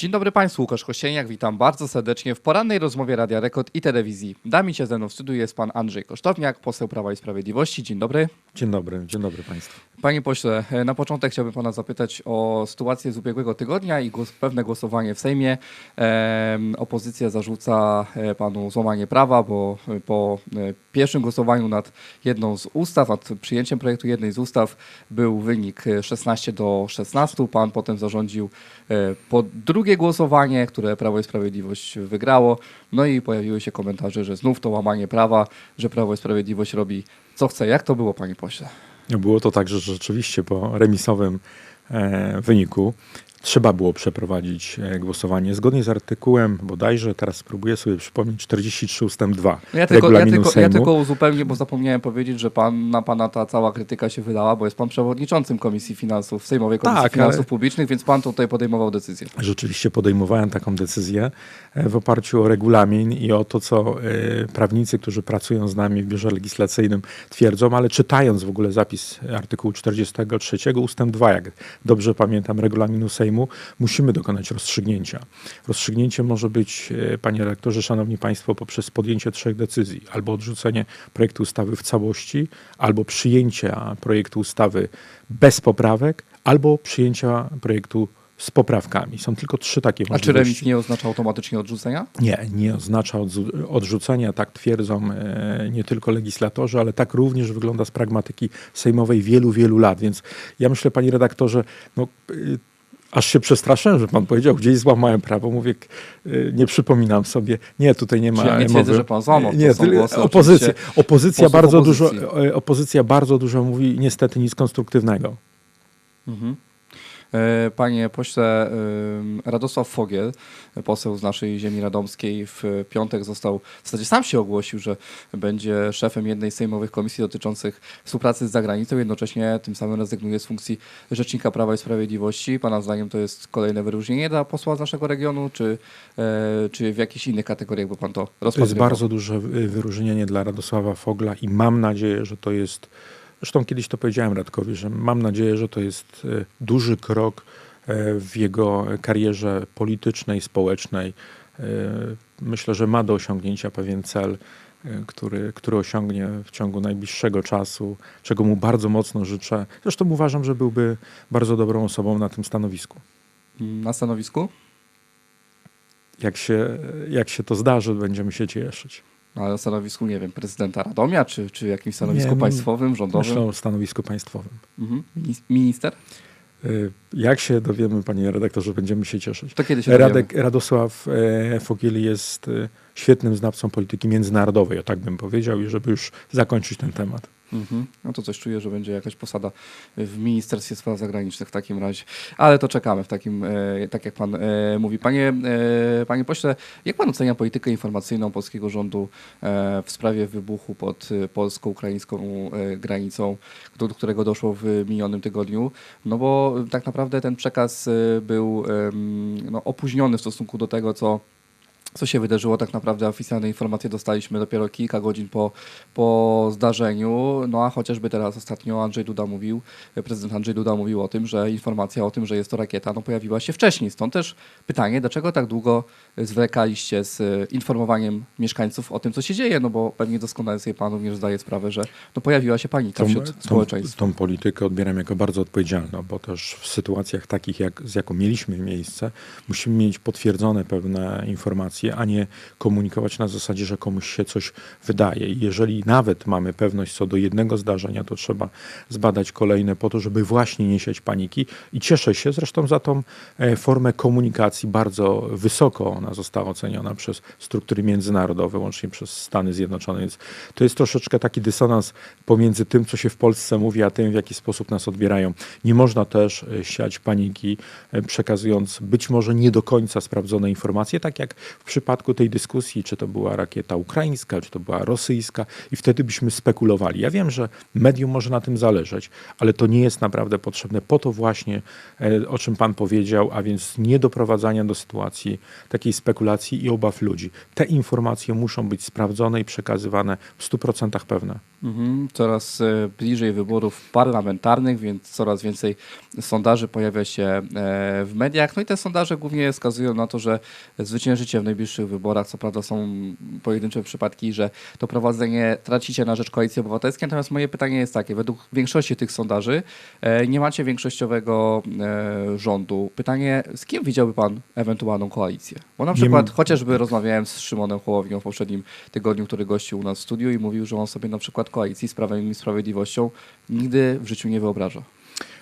Dzień dobry Państwu, Łukasz Kościeniak, witam bardzo serdecznie w porannej rozmowie Radia Rekord i Telewizji. Dami się ze mną w studiu jest Pan Andrzej Kosztowniak, poseł Prawa i Sprawiedliwości. Dzień dobry. Dzień dobry, dzień dobry Państwu. Panie pośle, e, na początek chciałbym Pana zapytać o sytuację z ubiegłego tygodnia i głos, pewne głosowanie w Sejmie. Em, opozycja zarzuca e, Panu złamanie prawa, bo e, po e, pierwszym głosowaniu nad jedną z ustaw, nad przyjęciem projektu jednej z ustaw był wynik e, 16 do 16. Pan potem zarządził e, po drugie głosowanie, które Prawo i Sprawiedliwość wygrało. No i pojawiły się komentarze, że znów to łamanie prawa, że Prawo i Sprawiedliwość robi co chce. Jak to było, panie pośle? Było to tak, że rzeczywiście po remisowym e, wyniku trzeba było przeprowadzić e, głosowanie zgodnie z artykułem bodajże, teraz spróbuję sobie przypomnieć, 43 ustęp 2 No Ja tylko, ja, regulaminu tylko, ja Sejmu. tylko uzupełnię, bo zapomniałem powiedzieć, że pan, na pana ta cała krytyka się wydała, bo jest pan przewodniczącym Komisji Finansów, Sejmowej Komisji Tak, Finansów ale- Publicznych, więc pan tutaj podejmował decyzję. Rzeczywiście podejmowałem taką decyzję e, w oparciu o regulamin i o to, co e, prawnicy, którzy pracują z nami w biurze legislacyjnym twierdzą, ale czytając w ogóle zapis artykułu 43 ustęp 2, jak dobrze pamiętam, regulaminu Sejmu, musimy dokonać rozstrzygnięcia. Rozstrzygnięcie może być, e, panie redaktorze, szanowni państwo, poprzez podjęcie trzech decyzji. Albo odrzucenie projektu ustawy w całości, albo przyjęcia projektu ustawy bez poprawek, albo przyjęcia projektu z poprawkami. Są tylko trzy takie A czy możliwości. remis nie oznacza automatycznie odrzucenia? Nie, nie oznacza odrzucenia, tak twierdzą e, nie tylko legislatorzy, ale tak również wygląda z pragmatyki sejmowej wielu, wielu lat. Więc ja myślę, panie redaktorze, no, y, aż się przestraszyłem, że pan powiedział, gdzieś złamałem prawo. Mówię, y, nie przypominam sobie. Nie, tutaj nie ma ja nie mowy. twierdzę, że pan złamał, Nie, głosy opozycja, opozycja, bardzo opozycji. dużo, e, opozycja bardzo dużo mówi niestety nic konstruktywnego. Mhm. E, Panie pośle, ym, Radosław Fogiel, poseł z naszej ziemi radomskiej, w piątek został, w zasadzie sam się ogłosił, że będzie szefem jednej z sejmowych komisji dotyczących współpracy z zagranicą, jednocześnie tym samym rezygnuje z funkcji Rzecznika Prawa i Sprawiedliwości. Pana zdaniem to jest kolejne wyróżnienie dla posła z naszego regionu, czy, e, czy w jakichś innych kategoriach by pan to To jest rozpatrywał? bardzo duże y, wyróżnienie dla Radosława Fogla i mam nadzieję, że to jest, zresztą kiedyś to powiedziałem Radkowi, że mam nadzieję, że to jest y, duży krok y, w jego karierze politycznej, społecznej. Y, Myślę, że ma do osiągnięcia pewien cel, który, który osiągnie w ciągu najbliższego czasu, czego mu bardzo mocno życzę. Zresztą uważam, że byłby bardzo dobrą osobą na tym stanowisku. Na stanowisku? Jak się, jak się to zdarzy, będziemy się cieszyć. Na stanowisku, nie wiem, prezydenta Radomia, czy, czy jakimś stanowisku Nie, no, państwowym, rządowym? Myślę o stanowisku państwowym. Mhm. Minis- Minister? Y, Jak się dowiemy, panie redaktorze, będziemy się cieszyć. To kiedy się dowiemy? Radek, Radosław e, Fogiel jest e, świetnym znawcą polityki międzynarodowej, o tak bym powiedział, i żeby już zakończyć ten temat. Mhm. No to coś czuję, że będzie jakaś posada w Ministerstwie Spraw Zagranicznych w takim razie. Ale to czekamy w takim, e, tak jak pan e, mówi. Panie, e, panie pośle, jak pan ocenia politykę informacyjną polskiego rządu e, w sprawie wybuchu pod e, polsko-ukraińską e, granicą, do, do którego doszło w minionym tygodniu? No bo e, tak naprawdę ten przekaz e, był em, no, opóźniony w stosunku do tego, co co się wydarzyło, tak naprawdę oficjalne informacje dostaliśmy dopiero kilka godzin po, po zdarzeniu. No a chociażby teraz ostatnio Andrzej Duda mówił, prezydent Andrzej Duda mówił o tym, że informacja o tym, że jest to rakieta, no pojawiła się wcześniej. Stąd też pytanie, dlaczego tak długo zwlekaliście z e, informowaniem mieszkańców o tym, co się dzieje, no bo pewnie doskonale sobie pan również zdaje sprawę, że no pojawiła się panika wśród społeczeństwa. tą politykę odbieram jako bardzo odpowiedzialną, bo też w sytuacjach takich, jak, z jaką mieliśmy miejsce, musimy mieć potwierdzone pewne informacje, a nie komunikować na zasadzie, że komuś się coś wydaje. Jeżeli nawet mamy pewność co do jednego zdarzenia, to trzeba zbadać kolejne po to, żeby właśnie nie siać paniki. I cieszę się zresztą za tą e, formę komunikacji bardzo wysoko. Ona została oceniona przez struktury międzynarodowe, łącznie przez Stany Zjednoczone. Więc to jest troszeczkę taki dysonans pomiędzy tym, co się w Polsce mówi, a tym, w jaki sposób nas odbierają. Nie można też e, siać paniki, e, przekazując być może nie do końca sprawdzone informacje, tak jak w przypadku tej dyskusji, czy to była rakieta ukraińska, czy to była rosyjska, i wtedy byśmy spekulowali. Ja wiem, że medium może na tym zależeć, ale to nie jest naprawdę potrzebne po to właśnie, e, o czym pan powiedział, a więc nie doprowadzania do sytuacji takiej spekulacji i obaw ludzi. Te informacje muszą być sprawdzone i przekazywane w 100% pewne. Mhm. Coraz e, bliżej wyborów parlamentarnych, więc coraz więcej sondaży pojawia się e, w mediach. No i te sondaże głównie wskazują na to, że zwyciężycie w najbliższych wyborach. Co prawda są pojedyncze przypadki, że to prowadzenie tracicie na rzecz Koalicji Obywatelskiej. Natomiast moje pytanie jest takie. Według większości tych sondaży e, nie macie większościowego e, rządu. Pytanie, z kim widziałby pan ewentualną koalicję? Bo na Nie przykład mam- chociażby rozmawiałem z Szymonem Hołownią w poprzednim tygodniu, który gościł u nas w studiu i mówił, że on sobie na przykład koalicji z Prawem i Sprawiedliwością nigdy w życiu nie wyobraża.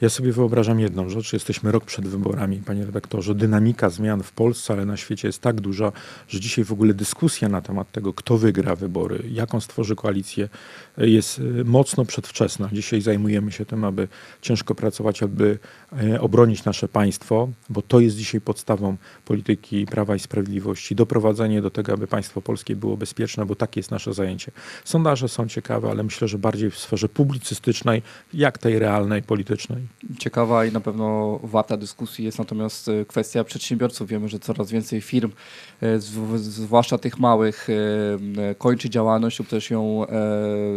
Ja sobie wyobrażam jedną rzecz. Jesteśmy rok przed wyborami, panie redaktorze. Dynamika zmian w Polsce, ale na świecie jest tak duża, że dzisiaj w ogóle dyskusja na temat tego, kto wygra wybory, jaką stworzy koalicję, jest e, mocno przedwczesna. Dzisiaj zajmujemy się tym, aby ciężko pracować, aby e, obronić nasze państwo, bo to jest dzisiaj podstawą polityki Prawa i Sprawiedliwości. Doprowadzenie do tego, aby państwo polskie było bezpieczne, bo takie jest nasze zajęcie. Sondaże są ciekawe, ale myślę, że bardziej w sferze publicystycznej, jak tej realnej, politycznej. Ciekawa i na pewno warta dyskusji jest natomiast e, kwestia przedsiębiorców. Wiemy, że coraz więcej firm, e, zw- zwłaszcza tych małych, e, kończy działalność lub też ją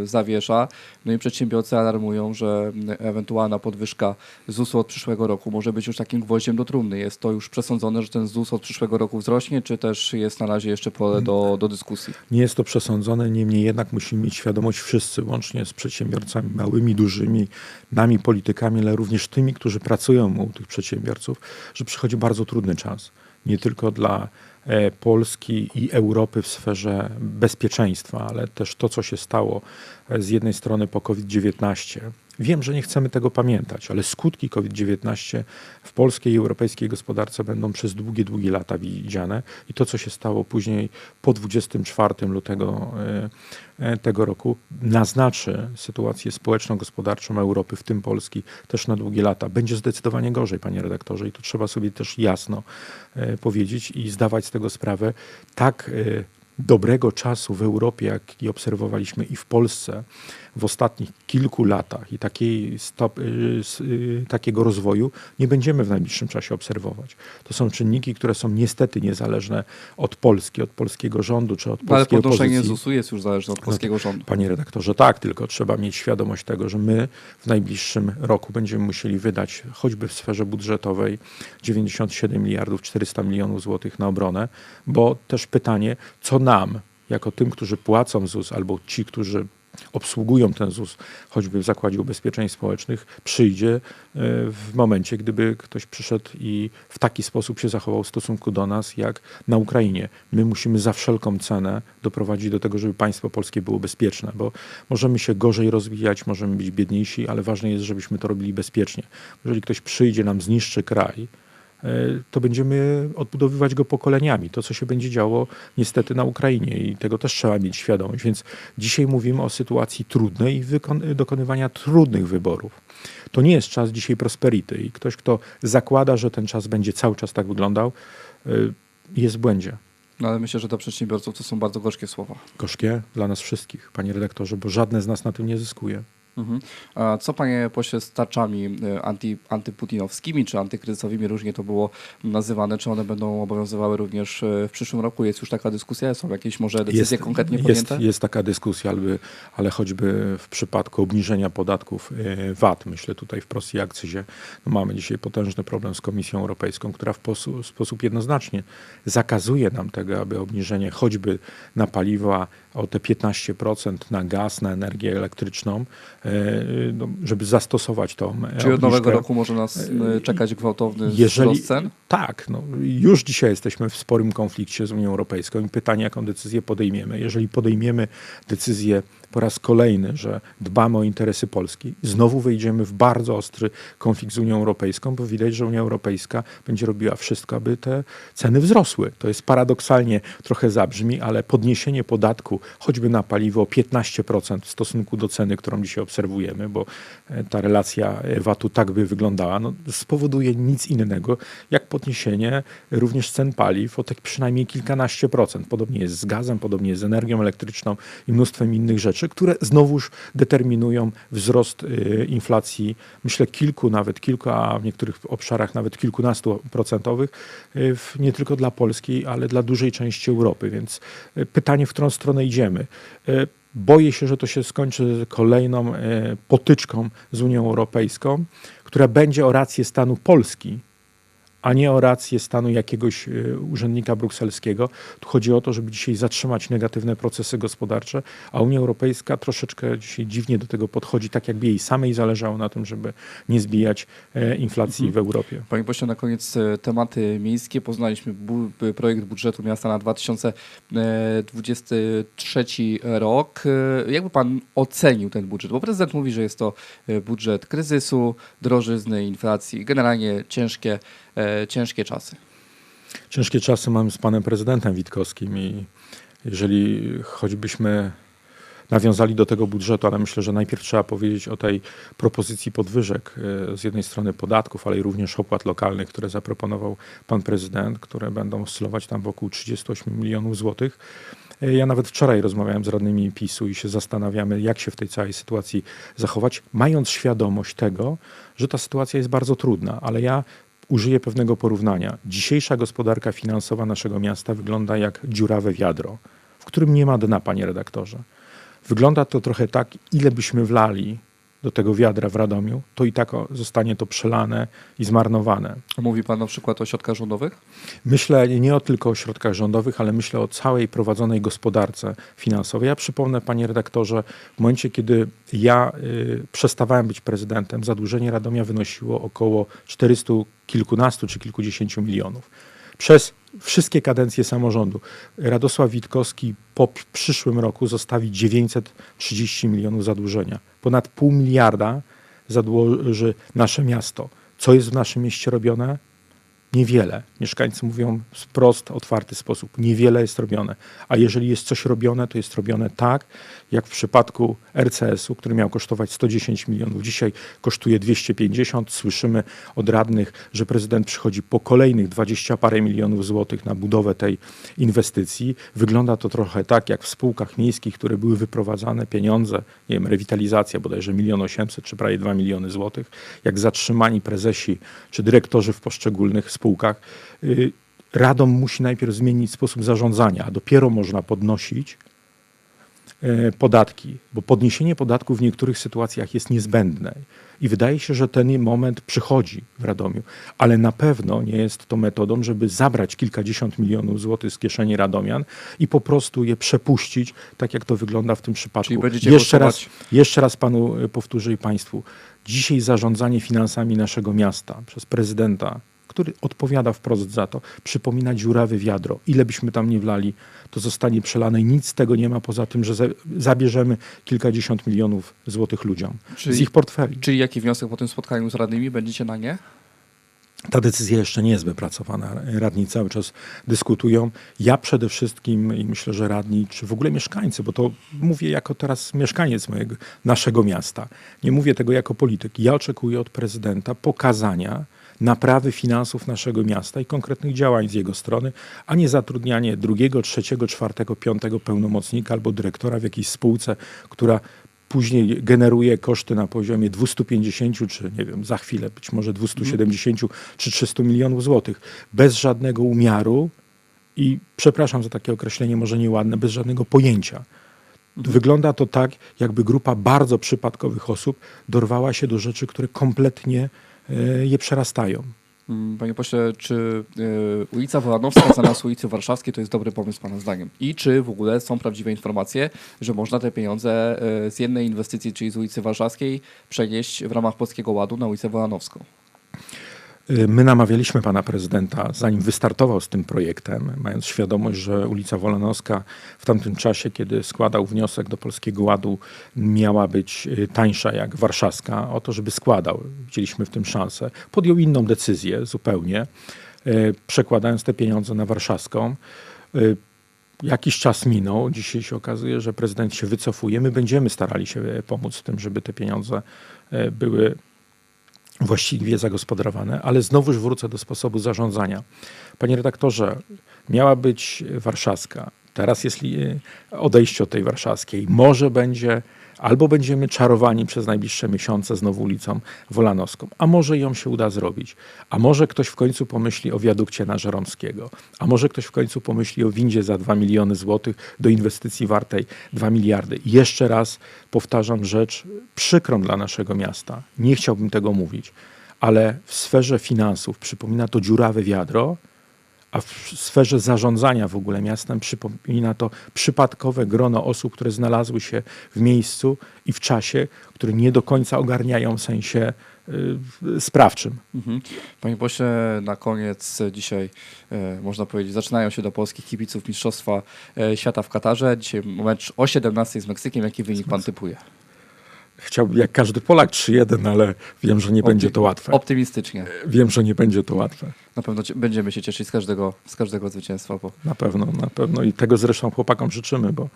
zawiesza. No i przedsiębiorcy alarmują, że ewentualna podwyżka ZUS-u od przyszłego roku może być już takim gwoździem do trumny. Jest to już przesądzone, że ten ZUS od przyszłego roku wzrośnie, czy też jest na razie jeszcze pole do, do dyskusji? Nie jest to przesądzone, niemniej jednak musimy mieć świadomość wszyscy, łącznie z przedsiębiorcami małymi, dużymi, nami politykami, ale również tymi, którzy pracują u tych przedsiębiorców, że przychodzi bardzo trudny czas. Nie tylko dla e, Polski i Europy w sferze bezpieczeństwa, ale też to, co się stało e, z jednej strony po COVID-19. Wiem, że nie chcemy tego pamiętać, ale skutki COVID-19 w polskiej i europejskiej gospodarce będą przez długie, długie lata widziane i to, co się stało później po 24 lutego e, e, tego roku, naznaczy sytuację społeczno-gospodarczą Europy, w tym Polski, też na długie lata. Będzie zdecydowanie gorzej, panie redaktorze, i to trzeba sobie też jasno e, powiedzieć i zdawać z tego sprawę. Tak dobrego czasu w Europie, jaki obserwowaliśmy i w Polsce w ostatnich kilku latach i takiej stop, y, y, takiego rozwoju nie będziemy w najbliższym czasie obserwować. To są czynniki, które są niestety niezależne od Polski, od polskiego rządu czy od Ale polskiej podnoszenie opozycji. ZUS-u jest już zależne od polskiego rządu. Panie redaktorze, tak, tylko trzeba mieć świadomość tego, że my w najbliższym roku będziemy musieli wydać choćby w sferze budżetowej 97 miliardów 400 milionów złotych na obronę, bo też pytanie, co nam, jako tym, którzy płacą ZUS albo ci, którzy obsługują ten ZUS, choćby w Zakładzie Ubezpieczeń Społecznych, przyjdzie e, w momencie, gdyby ktoś przyszedł i w taki sposób się zachował w stosunku do nas, jak na Ukrainie. My musimy za wszelką cenę doprowadzić do tego, żeby państwo polskie było bezpieczne, bo możemy się gorzej rozwijać, możemy być biedniejsi, ale ważne jest, żebyśmy to robili bezpiecznie. Jeżeli ktoś przyjdzie, nam zniszczy kraj, to będziemy odbudowywać go pokoleniami. To, co się będzie działo niestety na Ukrainie i tego też trzeba mieć świadomość. Więc dzisiaj mówimy o sytuacji trudnej i dokonywania trudnych wyborów. To nie jest czas dzisiaj prosperity i ktoś, kto zakłada, że ten czas będzie cały czas tak wyglądał, y, jest w błędzie. No ale myślę, że dla przedsiębiorców to są bardzo gorzkie słowa. Gorzkie dla nas wszystkich, panie redaktorze, bo żadne z nas na tym nie zyskuje. Mhm. A co panie pośle z tarczami e, anty, antyputinowskimi czy antykryzysowymi, różnie to było nazywane, czy one będą obowiązywały również e, w przyszłym roku? Jest już taka dyskusja? Są jakieś może decyzje konkretnie jest, podjęte? jest taka dyskusja, ale, ale choćby w przypadku obniżenia podatków e, VAT, myślę tutaj wprost i akcyzie, no mamy dzisiaj potężny problem z Komisją Europejską, która w posu, sposób jednoznacznie zakazuje nam tego, aby obniżenie choćby na paliwa o te 15% na gaz, na energię elektryczną, żeby zastosować tą e, Czy od nowego roku może nas e, czekać gwałtowny Jeżeli- wzrost cen? Tak, no, już dzisiaj jesteśmy w sporym konflikcie z Unią Europejską i pytanie, jaką decyzję podejmiemy. Jeżeli podejmiemy decyzję po raz kolejny, że dbamy o interesy Polski, znowu wejdziemy w bardzo ostry konflikt z Unią Europejską, bo widać, że Unia Europejska będzie robiła wszystko, aby te ceny wzrosły. To jest paradoksalnie trochę zabrzmi, ale podniesienie podatku choćby na paliwo o 15% w stosunku do ceny, którą dzisiaj obserwujemy, bo e, ta relacja e, VAT-u tak by wyglądała, no, spowoduje nic innego jak podniesienie również cen paliw o tak przynajmniej kilkanaście procent. Podobnie jest z gazem, podobnie jest z energią elektryczną i mnóstwem innych rzeczy, które znowuż determinują wzrost y, inflacji, myślę kilku, nawet kilku, a w niektórych obszarach nawet kilkunastu procentowych, y, nie tylko dla Polski, ale dla dużej części Europy. Więc y, pytanie, w którą stronę idziemy. Boję się, że to się skończy kolejną potyczką z Unią Europejską, która będzie o rację stanu Polski, a nie o rację stanu jakiegoś e, urzędnika brukselskiego. Tu chodzi o to, żeby dzisiaj zatrzymać negatywne procesy gospodarcze, a Unia Europejska troszeczkę dzisiaj dziwnie do tego podchodzi, tak jakby jej samej zależało na tym, żeby nie zbijać e, inflacji w Europie. Panie pośle, na koniec e, tematy miejskie. Poznaliśmy bu projekt budżetu miasta na 2023 rok. Jakby pan ocenił ten budżet? Bo prezydent mówi, że jest to budżet kryzysu, drożyzny, inflacji, generalnie ciężkie, ciężkie czasy. Ciężkie czasy mamy z panem prezydentem Witkowskim i jeżeli choćbyśmy nawiązali do tego budżetu, ale myślę, że najpierw trzeba powiedzieć o tej propozycji podwyżek e, z jednej strony podatków, ale i również opłat lokalnych, które zaproponował pan prezydent, które będą oscylować tam wokół 38 milionów złotych. E, Ja nawet wczoraj rozmawiałem z radnymi PiSu i się zastanawiamy, jak się w tej całej sytuacji zachować, mając świadomość tego, że ta sytuacja jest bardzo trudna, ale ja użyję pewnego porównania. Dzisiejsza gospodarka finansowa naszego miasta wygląda jak dziurawe wiadro, w którym nie ma dna, panie redaktorze. Wygląda to trochę tak, ile byśmy wlali do tego wiadra w Radomiu, to i tak zostanie to przelane i zmarnowane. Mówi pan na przykład o środkach rządowych? Myślę nie o tylko o środkach rządowych, ale myślę o całej prowadzonej gospodarce finansowej. Ja przypomnę, panie redaktorze, w momencie, kiedy ja y, przestawałem być prezydentem, zadłużenie Radomia wynosiło około 400 kilkunastu czy kilkudziesięciu milionów. Przez wszystkie kadencje samorządu Radosław Witkowski po przyszłym roku zostawi 930 milionów zadłużenia. Ponad pół miliarda zadłuży nasze miasto. Co jest w naszym mieście robione? Niewiele. Mieszkańcy mówią wprost, otwarty sposób. Niewiele jest robione. A jeżeli jest coś robione, to jest robione tak, jak w przypadku RCS-u, który miał kosztować 110 milionów. Dzisiaj kosztuje 250. Słyszymy od radnych, że prezydent przychodzi po kolejnych 20 parę milionów złotych na budowę tej inwestycji. Wygląda to trochę tak, jak w spółkach miejskich, które były wyprowadzane pieniądze, nie wiem, rewitalizacja bodajże milion osiemset czy prawie 2 miliony złotych, jak zatrzymani prezesi czy dyrektorzy w poszczególnych spółkach. Y, Radom musi najpierw zmienić sposób zarządzania, a dopiero można podnosić e, podatki, bo podniesienie podatków w niektórych sytuacjach jest niezbędne. I wydaje się, że ten moment przychodzi w Radomiu, ale na pewno nie jest to metodą, żeby zabrać kilkadziesiąt milionów złotych z kieszeni Radomian i po prostu je przepuścić, tak jak to wygląda w tym przypadku. Jeszcze, raz, jeszcze raz panu e, powtórzę i państwu. Dzisiaj zarządzanie finansami naszego miasta przez prezydenta, który odpowiada wprost za to, przypomina dziurawe wiadro. Ile byśmy tam nie wlali, to zostanie przelane i nic z tego nie ma, poza tym, że za- zabierzemy kilkadziesiąt milionów złotych ludziom Czyli- z ich portfeli. Czyli jaki wniosek po tym spotkaniu z radnymi? Będziecie na nie? Ta decyzja jeszcze nie jest wypracowana. Radni cały czas dyskutują. Ja przede wszystkim i myślę, że radni, czy w ogóle mieszkańcy, bo to mówię jako teraz mieszkaniec mojego, naszego miasta. Nie mówię tego jako polityk. Ja oczekuję od prezydenta pokazania naprawy finansów naszego miasta i konkretnych działań z jego strony, a nie zatrudnianie drugiego, trzeciego, czwartego, piątego pełnomocnika albo dyrektora w jakiejś spółce, która później generuje koszty na poziomie 250 czy nie wiem, za chwilę być może 270 czy 300 milionów złotych bez żadnego umiaru i przepraszam za takie określenie może nieładne, bez żadnego pojęcia. Wygląda to tak, jakby grupa bardzo przypadkowych osób dorwała się do rzeczy, które kompletnie je przerastają. Mm, Panie pośle, czy y, ulica Wolanowska zamiast ulicy Warszawskiej to jest dobry pomysł Pana zdaniem? I czy w ogóle są prawdziwe informacje, że można te pieniądze y, z jednej inwestycji, czyli z ulicy Warszawskiej, przenieść w ramach Polskiego Ładu na ulicę Wolanowską? Y, My namawialiśmy pana prezydenta, zanim wystartował z tym projektem, mając świadomość, że ulica Wolanowska w tamtym czasie, kiedy składał wniosek do Polskiego Ładu, miała być y, tańsza jak warszawska, o to, żeby składał. Widzieliśmy w tym szansę. Podjął inną decyzję zupełnie, y, przekładając te pieniądze na warszawską. Jakiś czas minął, dzisiaj się okazuje, że prezydent się wycofuje. My będziemy starali się e, pomóc w tym, żeby te pieniądze e, były właściwie zagospodarowane, ale znowuż wrócę do sposobu zarządzania. Panie redaktorze, miała być warszawska. Teraz jest li- odejście od tej warszawskiej. Może będzie, albo będziemy czarowani przez najbliższe miesiące znowu ulicą Wolanowską, a może ją się uda zrobić. A może ktoś w końcu pomyśli o wiadukcie na Żeromskiego, a może ktoś w końcu pomyśli o windzie za 2 miliony złotych do inwestycji wartej 2 miliardy. I jeszcze raz powtarzam rzecz przykrą dla naszego miasta. Nie chciałbym tego mówić, ale w sferze finansów przypomina to dziurawe wiadro, a w sferze zarządzania w ogóle miastem przypomina to przypadkowe grono osób, które znalazły się w miejscu i w czasie, które nie do końca ogarniają w sensie y, sprawczym. Mhm. Panie pośle, na koniec dzisiaj e, można powiedzieć, zaczynają się do polskich kibiców Mistrzostwa e, Świata w Katarze. Dzisiaj mecz o 17 z Meksykiem. Jaki wynik pan typuje? Chciałbym jak każdy Polak 3-1, ale wiem, że nie będzie to łatwe. Optymistycznie. Wiem, że nie będzie to łatwe. Na pewno będziemy się cieszyć z każdego, z każdego zwycięstwa. Bo Na pewno, na pewno. I tego zresztą chłopakom życzymy, bo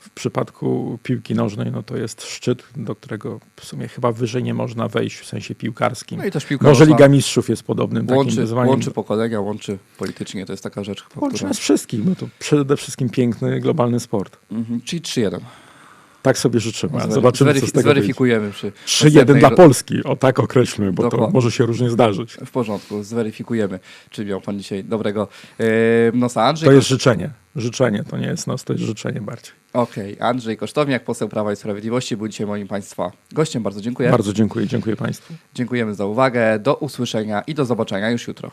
w przypadku piłki nożnej no to jest szczyt, do którego w sumie chyba wyżej nie można wejść w sensie piłkarskim. no i też piłka Może Liga Mistrzów jest podobnym takim łączy, wyzwaniem. łączy pokolenia, łączy politycznie. To jest taka rzecz, Łączy która... nas wszystkich, bo to przede wszystkim piękny, globalny sport. Mhm. Czyli 3-1. Tak sobie życzymy. Zobaczymy, co z tego wyjdzie. Zweryfikujemy przy 3-1 następnej dla Polski. O tak określmy, bo to Dokładnie. może się różnie zdarzyć. W porządku, zweryfikujemy, czy miał pan dzisiaj dobrego e, nosa. Andrzej To jest życzenie. Życzenie, to nie jest nos, to jest życzenie bardziej. Okej, Andrzej Kosztowniak, poseł Prawa i Sprawiedliwości, był dzisiaj moim Państwa gościem. Bardzo dziękuję. Bardzo dziękuję, dziękuję Państwu. Dziękujemy za uwagę. Do usłyszenia i do zobaczenia już jutro.